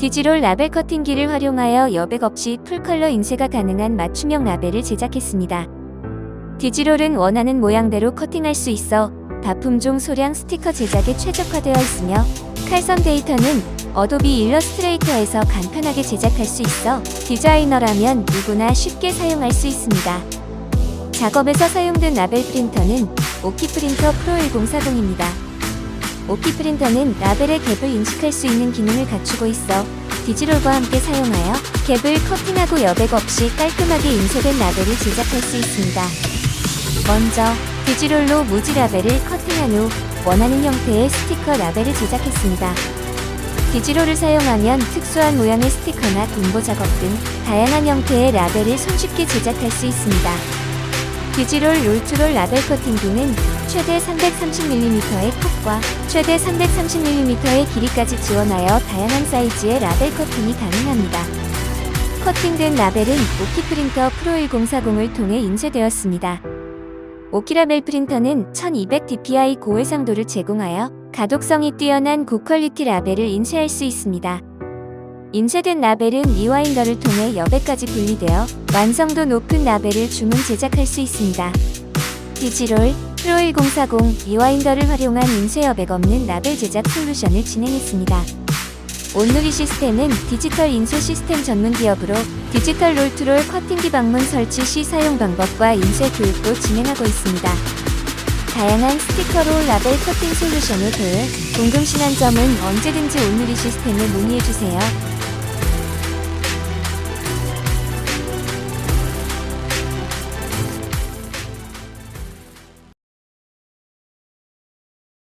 디지롤 라벨 커팅기를 활용하여 여백 없이 풀컬러 인쇄가 가능한 맞춤형 라벨을 제작했습니다. 디지롤은 원하는 모양대로 커팅할 수 있어 바품종 소량 스티커 제작에 최적화되어 있으며 칼선 데이터는 어도비 일러스트레이터에서 간편하게 제작할 수 있어 디자이너라면 누구나 쉽게 사용할 수 있습니다. 작업에서 사용된 라벨 프린터는 오키 프린터 프로 1040입니다. 오키 프린터는 라벨의 갭을 인식할 수 있는 기능을 갖추고 있어 디지롤과 함께 사용하여 갭을 커팅하고 여백 없이 깔끔하게 인쇄된 라벨을 제작할 수 있습니다. 먼저 디지롤로 무지 라벨을 커팅한 후 원하는 형태의 스티커 라벨을 제작했습니다. 디지롤을 사용하면 특수한 모양의 스티커나 공보 작업 등 다양한 형태의 라벨을 손쉽게 제작할 수 있습니다. 디지롤 롤투롤 라벨 커팅기는 최대 330mm의 컵과 최대 330mm의 길이까지 지원하여 다양한 사이즈의 라벨 커팅이 가능합니다. 커팅된 라벨은 오키 프린터 프로 1040을 통해 인쇄되었습니다. 오키라벨 프린터는 1200dpi 고해상도를 제공하여 가독성이 뛰어난 고퀄리티 라벨을 인쇄할 수 있습니다. 인쇄된 라벨은 리와인더를 통해 여백까지 분리되어 완성도 높은 라벨을 주문 제작할 수 있습니다. 디지롤 프로 1040 리와인더를 활용한 인쇄 여백 없는 라벨 제작 솔루션을 진행했습니다. 온누리 시스템은 디지털 인쇄 시스템 전문 기업으로 디지털 롤트롤 커팅기 방문 설치 시 사용 방법과 인쇄 교육도 진행하고 있습니다. 다양한 스티커로 라벨 커팅 솔루션을 도울 궁금하신 점은 언제든지 온누리 시스템에 문의해주세요.